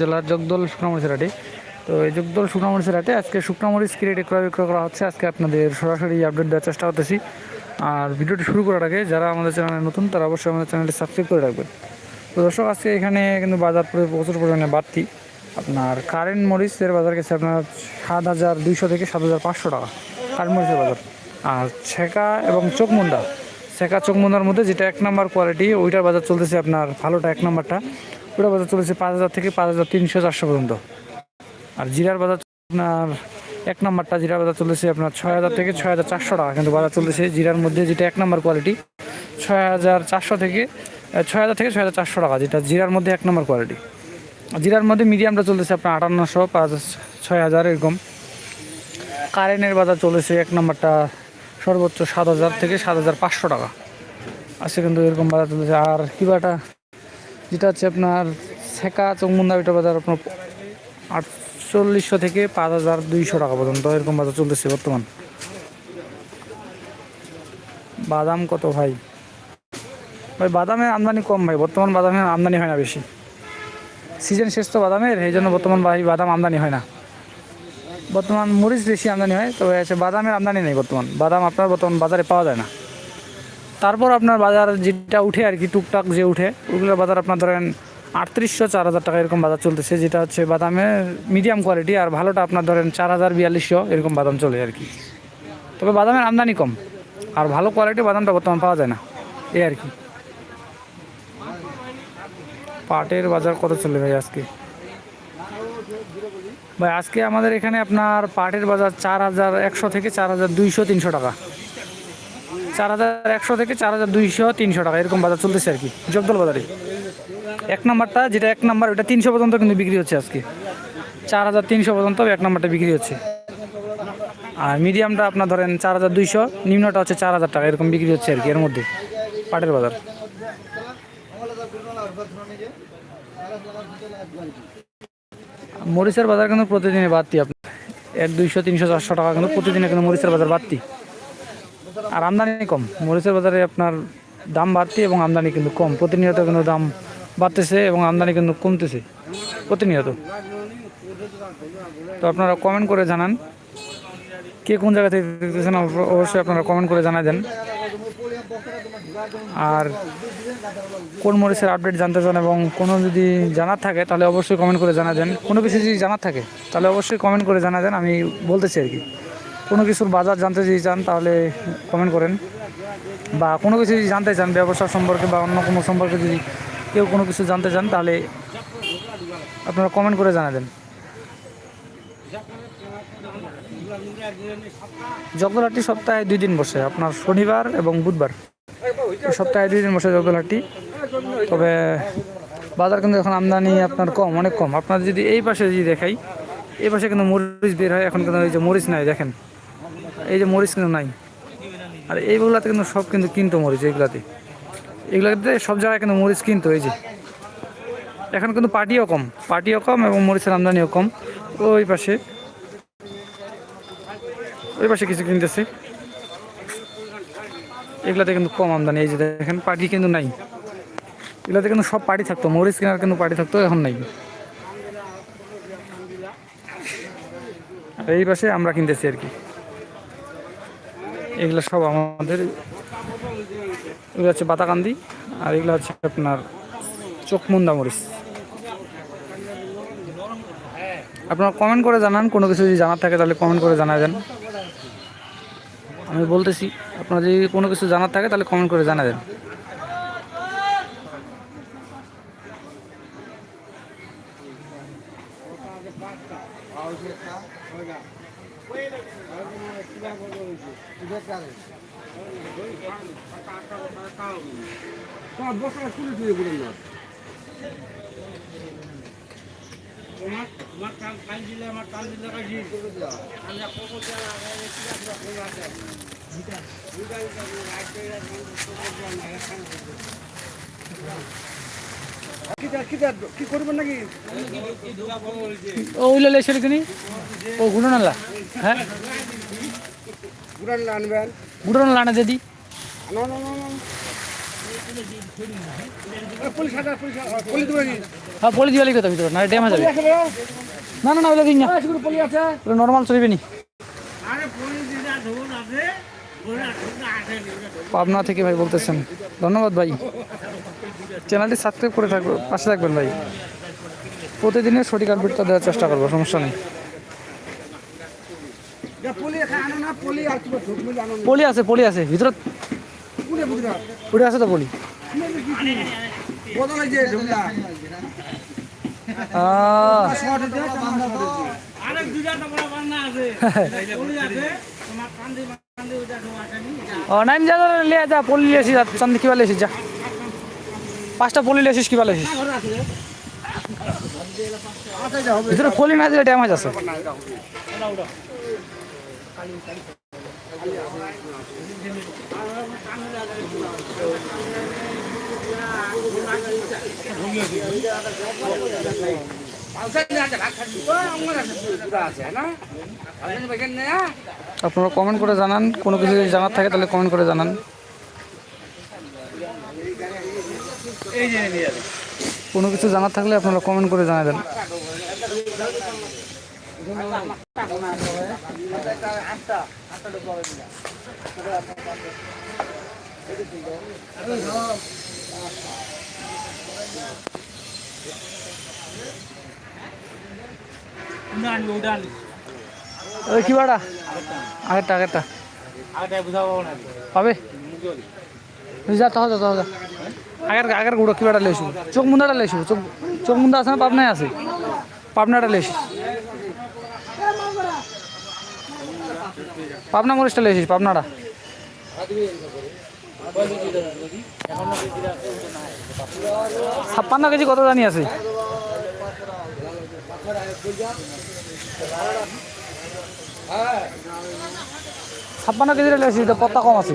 জেলার জগদল শুকনামরিচের হাটে তো এই জগদল শুকনামরিচের হাটে আজকে শুকনামরিচ কি রেটে ক্রয় বিক্রয় করা হচ্ছে। আজকে আপনাদের সরাসরি আপডেট দেওয়ার চেষ্টা করতেছি। আর ভিডিওটি শুরু করার আগে যারা আমাদের চ্যানেলে নতুন, তারা অবশ্যই আমাদের চ্যানেলটি সাবস্ক্রাইব করে রাখবেন। তো দর্শক, আজকে এখানে কিন্তু বাজার পরে প্রচুর পরিমাণে বাড়তি। আপনার কারেন্ট মরিচের বাজার গেছে আপনার সাত হাজার দুইশো থেকে সাত হাজার পাঁচশো টাকা। কারেন্ট মরিচের বাজার। আর ছেঁকা এবং চোখমুন্ডা ছেঁকা চোখমুন্ডার মধ্যে যেটা এক নম্বর কোয়ালিটি ওইটার বাজার চলতেছে আপনার ভালোটা এক নম্বরটা। ওটা বাজার চলেছে পাঁচ হাজার থেকে পাঁচ হাজার তিনশো চারশো পর্যন্ত। আর জিরার বাজার আপনার এক নম্বরটা, জিরার বাজার চলেছে আপনার ছয় হাজার থেকে ছয় হাজার চারশো টাকা কিন্তু বাজার চলেছে জিরার মধ্যে যেটা এক নম্বর কোয়ালিটি ছয় হাজার চারশো থেকে ছয় হাজার থেকে ছয় হাজার চারশো টাকা যেটা জিরার মধ্যে এক নম্বর কোয়ালিটি জিরার মধ্যে মিডিয়ামটা চলতেছে আপনার আটান্নশো, পাঁচ ছয় হাজার এরকম। কারেন্টের বাজার চলেছে এক নম্বরটা সর্বোচ্চ সাত হাজার থেকে সাত হাজার পাঁচশো টাকা। আছে কিন্তু এরকম বাজার চলেছে আর কিবাটা যেটা হচ্ছে আপনার ছেঁকা চৌমুন্দা ওইটা বাজার আপনার আটচল্লিশশো থেকে পাঁচ হাজার দুইশো টাকা পর্যন্ত, এরকম বাজার চলতেছে বর্তমান। বাদাম কত ভাই? ভাই বাদামের আমদানি কম ভাই, বর্তমান বাদামের আমদানি হয় না বেশি। সিজন শেষ তো বাদামের, এই জন্য বর্তমান ভাই বাদাম আমদানি হয় না। বর্তমান মরিচ বেশি আমদানি হয়, তবে হচ্ছে বাদামের আমদানি নেই বর্তমান। বাদাম আপনার বর্তমান বাজারে পাওয়া যায় না। তারপর আপনার বাজার যেটা উঠে আর কি, টুকটাক যে উঠে, ওগুলোর বাজার আপনার ধরেন আটত্রিশশো চার হাজার টাকা এরকম বাজার চলতেছে, যেটা হচ্ছে বাদামের মিডিয়াম কোয়ালিটি আর ভালোটা আপনার ধরেন চার হাজার বিয়াল্লিশশো এরকম বাদাম চলে আর কি। তবে বাদামের আমদানি কম, আর ভালো কোয়ালিটি বাদামটা বর্তমান পাওয়া যায় না এই আর কি। পাটের বাজার কত চলে ভাই আজকে? ভাই আজকে আমাদের এখানে আপনার পাটের বাজার চার হাজার একশো থেকে চার হাজার দুইশো, তিনশো টাকা। চার হাজার একশো থেকে চার হাজার দুইশো, তিনশো টাকা, এরকম বাজার চলতেছে আর কি। জগদল বাজারে। এক নম্বরটা, যেটা এক নম্বর, ওটা তিনশো পর্যন্ত কিন্তু বিক্রি হচ্ছে আজকে। চার হাজার তিনশো পর্যন্ত এক নম্বরটা বিক্রি হচ্ছে। আর মিডিয়ামটা আপনার ধরেন চার হাজার দুইশো, নিম্নটা হচ্ছে চার হাজার টাকা, এরকম বিক্রি হচ্ছে আর কি এর মধ্যে, পাটের বাজার। মরিচের বাজার কিন্তু প্রতিদিনে বাড়তি আপনার। এক, দুইশো, তিনশো, চারশো টাকা কিন্তু প্রতিদিনে কিন্তু মরিচের বাজার বাড়তি। আর আমদানি কম। মরিচের বাজারে আপনার দাম বাড়তি এবং আমদানি কিন্তু কম। প্রতিনিয়ত কিন্তু দাম বাড়তেছে এবং আমদানি কিন্তু কমতেছে। প্রতিনিয়ত। তো আপনারা কমেন্ট করে জানান। কে কোন জায়গা থেকে দেখতেছেন অবশ্যই আপনারা কমেন্ট করে জানা দেন। আর কোন মরিচের আপডেট জানতে চান এবং কোনো যদি জানার থাকে, তাহলে অবশ্যই কমেন্ট করে জানা দেন। কোনো কিছু যদি জানার থাকে, তাহলে অবশ্যই কমেন্ট করে জানা দেন। আমি বলতেছি আর কি। কোনো কিছুর বাজার জানতে যদি চান, তাহলে কমেন্ট করেন। বা কোনো কিছু যদি জানতে চান, ব্যবসা সম্পর্কে বা অন্য কোনো সম্পর্কে যদি কেউ কোনো কিছু জানতে চান, তাহলে আপনারা কমেন্ট করে জানা দেন জগদলহাটটি সপ্তাহে দুই দিন বসে, আপনার শনিবার এবং বুধবার। সপ্তাহে দুই দিন বসে জগদলহাটটি তবে বাজার কিন্তু এখন আমদানি আপনার কম, অনেক কম। আপনার যদি এই পাশে যদি দেখাই, এই পাশে কিন্তু মরিচ বের হয়, এখন কিন্তু ওই যে মরিচ নাই, দেখেন। এই যে মরিচ কিন্তু নাই। আর এইগুলাতে কিন্তু সব কিন্তু কিনতো মরিচ, এইগুলাতে। এগুলাতে সব জায়গায় কিন্তু মরিচ কিনতো, এই যে। এখন কিন্তু পার্টিও কম পার্টিও কম এবং মরিচের আমদানিও কম। ওই পাশে ওই পাশে কিছু কিনতেছে। এগুলাতে কিন্তু কম আমদানি, এই যে দেখেন পার্টি কিন্তু নাই। এগুলাতে কিন্তু সব পার্টি থাকতো, মরিচ কেনার কিন্তু পার্টি থাকতো, এখন নাই। এই পাশে আমরা কিনতেছি আর কি। এগুলো সব আমাদের, এগুলো হচ্ছে বাতাকান্দি আর এগুলো হচ্ছে আপনার চোখমুন্দা মরিচ। আপনারা কমেন্ট করে জানান, কোনো কিছু যদি জানার থাকে তাহলে কমেন্ট করে জানা দেন আমি বলতেছি, আপনার যদি কোনো কিছু জানার থাকে তাহলে কমেন্ট করে জানা দেন কি করবেন নাকি? ও লেছিল কিনি ও গুঁড়ো নালা হ্যাঁ? গুড়ান আনবেন। গুঁড়ো নালা আনা দিদি? না না না না। হ্যাঁ পলি দিওয়ালি কথা ভিতরে না ড্যাম যাবে। না না না ওগুলো দিন না নর্মাল চলবে নি। পাবনা থেকে ভাই বলতেছেন। ধন্যবাদ ভাই। চ্যানেলটি সাবস্ক্রাইব করে থাকব পাশে থাকবেন ভাই। প্রতিদিনের সঠিক আপডেটটা দেওয়ার চেষ্টা করব সমস্যা নেই। পলি আছে পলি আছে ভিতরে পুরে আছে। তো ও নাইম যা যা, লিয়ে যা পলি লিয়ে আসিস চান্দি কিবা লিয়ে আসিস যা। পাঁচটা পলি লিয়ে আসিস। কিবা ভিতরে পলি না দিলে ড্যামেজ আছে। আপনারা কমেন্ট করে জানান, কোনো কিছু যদি জানার থাকে তাহলে কমেন্ট করে জানান। কোনো কিছু জানার থাকলে আপনারা কমেন্ট করে জানা দেন উড়ান উড়ান ওই কি বাড়া? আগেরটা আগেরটা। পাবে? যা তাহলে যা যা আগের আগের গুঁড়ো কি বাড়া লেসু চোখ মুন্দাটা লেসু চোখ চোখ মুন্দা আছে না পাবনায় আছে? পাবনাটা লেসিস পাবনা মরিচটা লেসিস পাবনাটা? ছাপ্পান্ন কেজি কত জানি আছে? ছাপ্পান্ন কেজিটা লেসিস তো পত্তা কম আছে।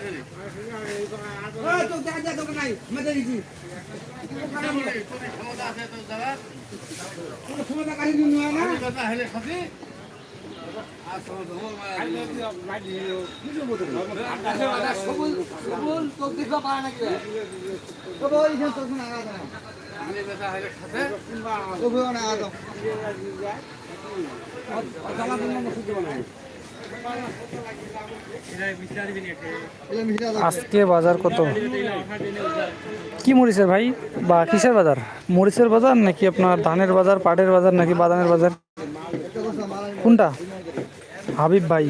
ধরিব হয়তো নাইলে খুঁজে পাঁচশো ভাড়া ধরে নয়শো আজকে বাজার কত? কি মরিচের ভাই? বা কিসের বাজার? মরিচের বাজার নাকি আপনার ধানের বাজার, পাটের বাজার নাকি বাদামের বাজার? কোনটা? হাবিব ভাই।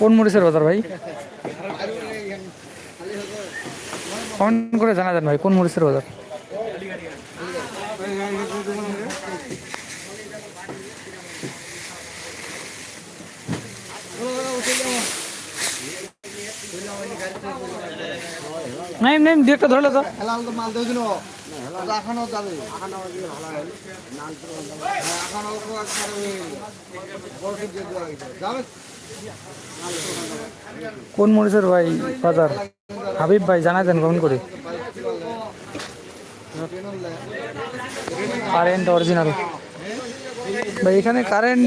কোন মরিচের বাজার ভাই? কমেন্ট করে জানা দেন ভাই, কোন মরিচের বাজার? নাই নাই দু একটা ধরলে তো। মাল কিনো এখনও যাবে। কোন মরিচের ভাই বাজার? হাবিব ভাই জানাই দেন কমেন্ট করে। কারেন্ট অরিজিনাল ভাই এখানে কারেন্ট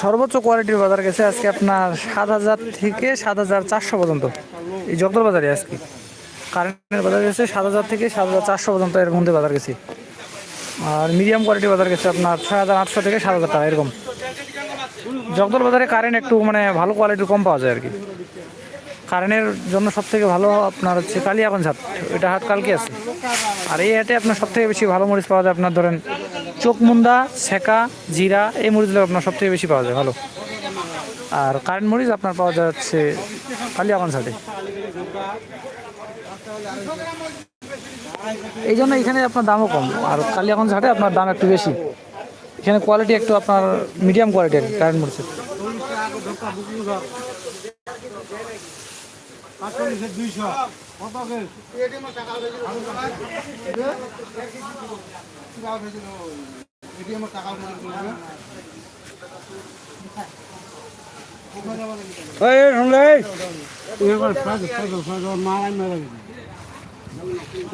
সর্বোচ্চ কোয়ালিটির বাজার গেছে আজকে আপনার সাত হাজার থেকে সাত হাজার চারশো পর্যন্ত। এই জগদল বাজারে আজকে। কারেন্টের বাজার গেছে সাত হাজার থেকে সাত হাজার চারশো পর্যন্ত এর মধ্যে বাজার গেছে। আর মিডিয়াম কোয়ালিটি বাজার গেছে আপনার ছয় হাজার আটশো থেকে সাত হাজার টাকা এরকম। জগদল বাজারে কারেন্ট একটু মানে ভালো কোয়ালিটির কম পাওয়া যায় আর কি। কারেন্টের জন্য সব থেকে ভালো আপনার হচ্ছে কালিয়াগঞ্জ হাট। এটা হাট কালকে আছে। আর এই হাটে আপনার সব থেকে বেশি ভালো মরিচ পাওয়া যায় আপনার ধরেন চোখমুন্দা ছেঁকা জিরা, এই মরিচগুলো আপনার সবথেকে বেশি পাওয়া যায়, ভালো। আর কারেন্ট মরিচ আপনার পাওয়া যাচ্ছে কালিয়াগঞ্জ হাটে। এই জন্য এখানে আপনার দামও কম, আর কালিয়াগঞ্জ হাটে আপনার দাম একটু বেশি। এখানে কোয়ালিটি একটু আপনার মিডিয়াম কোয়ালিটির কারেন্ট মরিচের। দুইশো এটিএমের টাকা দিল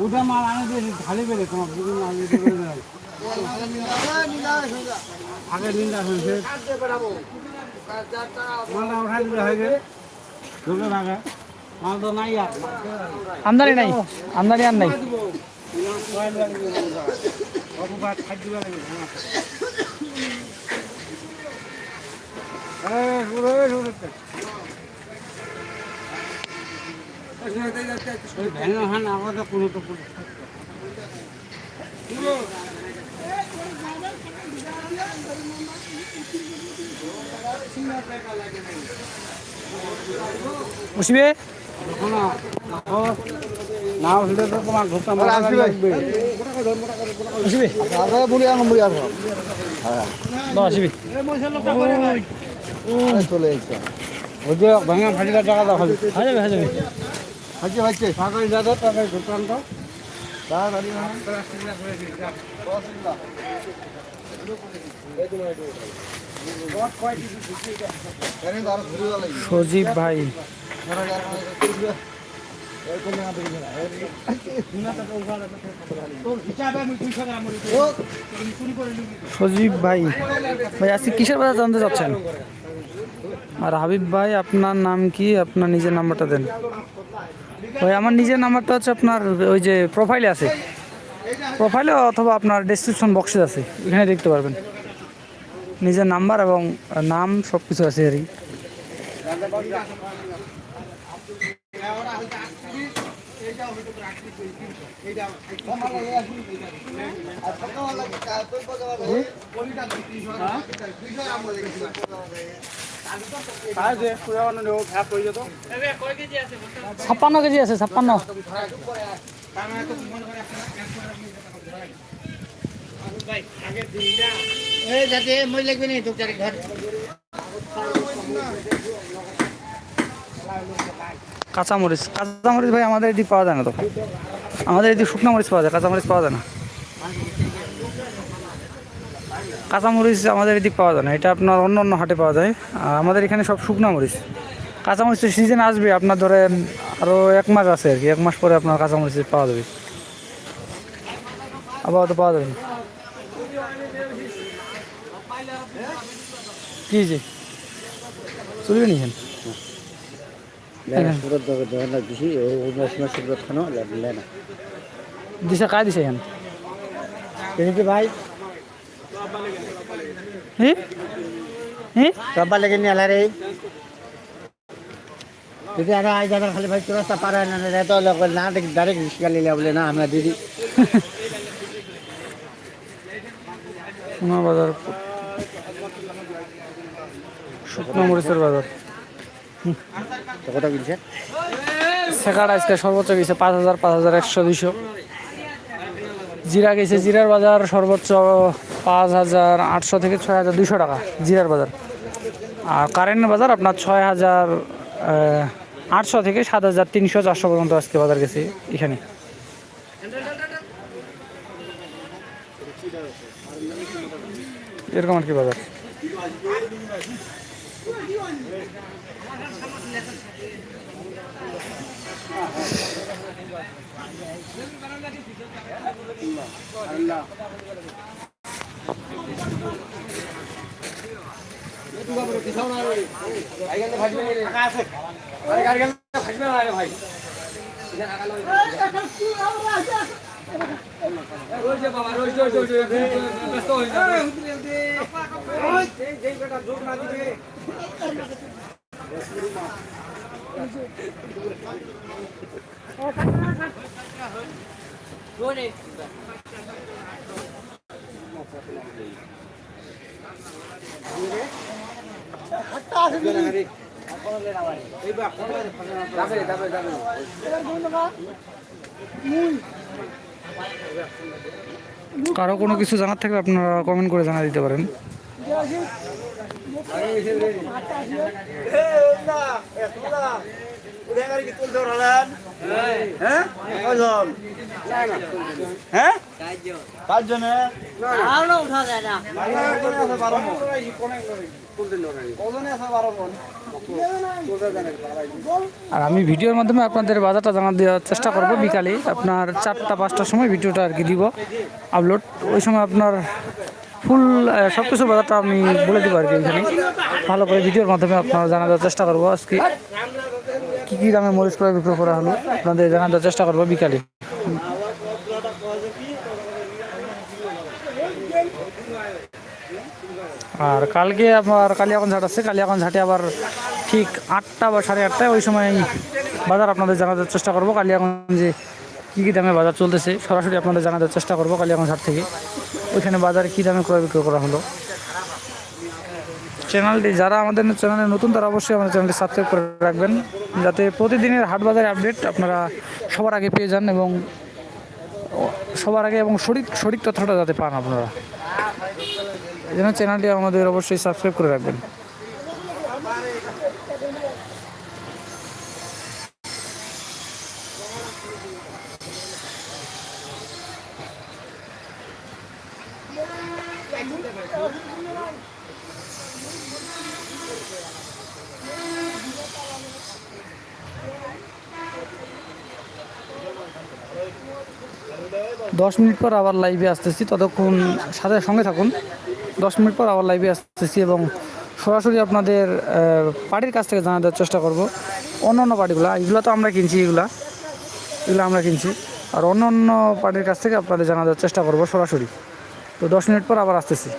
ওটা মাল আনি দিয়েছে ঢালি বেড়ে তোমার বেড়ে যায় আগে নিন্দা হয়েছে মালটা উঠাই দিতে হয়ে গেছে ঢুকে থাকে মাল তো নাই আর আমদানি নাই আমদানি আর নাই। কোনো তো শোনো, ও, না উঠলে তো তোমার ঘুরতে আসবি ভাই। লাগবে বুঝবে আপনারা বুড়ি আনো বুড়ি আসো দাও আসবি চলে এসছে। ওই যে ভেঙে ফাটিটা টাকা দাও খালি হয়ে যাবে হয়ে যাবে। হচ্ছে হচ্ছে সরকারি যাদের টাকা ঘুরতে আনতো না আরও সজীব ভাই। সজীব ভাই। ভাই, আজকে কিসের বাজার জানতে চাচ্ছেন? আর হাবিব ভাই, আপনার নাম কি? আপনার নিজের নাম্বারটা দেন। ভাই, আমার নিজের নাম্বারটা হচ্ছে আপনার ওই যে প্রোফাইলে আছে। প্রোফাইলে অথবা আপনার ডেসক্রিপশন বক্সে আছে। এখানে দেখতে পারবেন। নিজের নাম্বার এবং নাম সব কিছু আছে আর কি ছাপ্পান্ন কেজি আছে ছাপ্পান্ন। এই যাতে মই লাগবে নি ঘর কাঁচামরিচ। কাঁচামরিচ ভাই আমাদের এদিকে পাওয়া যায় না তো। আমাদের এদিকে শুকনো মরিচ পাওয়া যায়, কাঁচামরিচ পাওয়া যায় না। কাঁচামরিচ আমাদের এদিকে পাওয়া যায় না, এটা আপনার অন্য অন্য হাটে পাওয়া যায়। আর আমাদের এখানে সব শুকনো মরিচ। কাঁচামরিচের সিজন আসবে, আপনার ধরেন আরও এক মাস আছে আর কি, এক মাস পরে আপনার কাঁচামরিচ পাওয়া যাবে। আবার তো পাওয়া যাবে না। কি যে? চলবে নি এখানে সুরত দোকান দিছি কায় দিছে এখানে কিন্তু ভাই হি হি লেগে নিয়ে আলা রে আর আজ দাদা খালি ভাই রাস্তা পার না রে তো লোক না ডাইরেক্ট রিক্সা লিলে বলে না আমরা দিদি সোনা বাজার শুকনো মরিচের বাজার কত শেখার আজকে সর্বোচ্চ গেছে পাঁচ হাজার পাঁচ হাজার একশো দুইশো। জিরা গেছে জিরার বাজার সর্বোচ্চ পাঁচ হাজার আটশো থেকে ছয় হাজার দুইশো টাকা, জিরার বাজার। আর কারেন্টের বাজার আপনার ছয় হাজার আটশো থেকে সাত হাজার তিনশো চারশো পর্যন্ত আজকে বাজার গেছে এখানে। এরকম আর কি বাজার। বাবা রোজ রোজ রোজ ব্যস্ত হয়ে যাবে কারও কোনো কিছু জানার থাকলে আপনারা কমেন্ট করে জানা দিতে পারেন। আর আমি ভিডিওর মাধ্যমে আপনাদের বাজারটা জানা দেওয়ার চেষ্টা করব বিকালে। আপনার চারটা, পাঁচটার সময় ভিডিওটা আর কি দিব আপলোড ওই সময় আপনার ফুল সব কিছু বাজারটা আমি বলে দেবো আর কি ওইখানে ভালো করে ভিডিওর মাধ্যমে আপনারা জানা দেওয়ার চেষ্টা করব আজকে। কী কী দামে মরিচ করে বিক্রয় করা হলো, আপনাদের জানা দেওয়ার চেষ্টা করব বিকালে। আর কালকে আমার কালিয়াগঞ্জ হাট আছে কালিয়াগঞ্জ হাটে আবার ঠিক আটটা বা সাড়ে আটটায় ওই সময় বাজার আপনাদের জানানোর চেষ্টা করব। কালিয়াগঞ্জে কী কী দামে বাজার চলতেছে, সরাসরি আপনাদের জানানোর চেষ্টা করব কালিয়াগঞ্জ হাট থেকে। ওইখানে বাজারে কী দামে ক্রয় বিক্রয় করা হলো? চ্যানেলটি যারা আমাদের চ্যানেলে নতুন, তারা অবশ্যই আমাদের চ্যানেলটি সাবস্ক্রাইব করে রাখবেন, যাতে প্রতিদিনের হাট বাজারে আপডেট আপনারা সবার আগে পেয়ে যান এবং সবার আগে এবং সঠিক সঠিক তথ্যটা যাতে পান আপনারা। এই জন্য চ্যানেলটি আমাদের অবশ্যই সাবস্ক্রাইব করে রাখবেন। দশ মিনিট পর আবার লাইভে আসতেছি, ততক্ষণ সাথে সঙ্গে থাকুন। দশ মিনিট পর আবার লাইভে আসতেছি এবং সরাসরি আপনাদের পার্টির কাছ থেকে জানা দেওয়ার চেষ্টা করব। অন্য অন্য পার্টিগুলো এগুলো তো আমরা কিনছি এগুলা। এগুলো আমরা কিনছি। আর অন্য অন্য পার্টির কাছ থেকে আপনাদের জানা দেওয়ার চেষ্টা করব সরাসরি। তো দশ মিনিট পর আবার আসতেছি।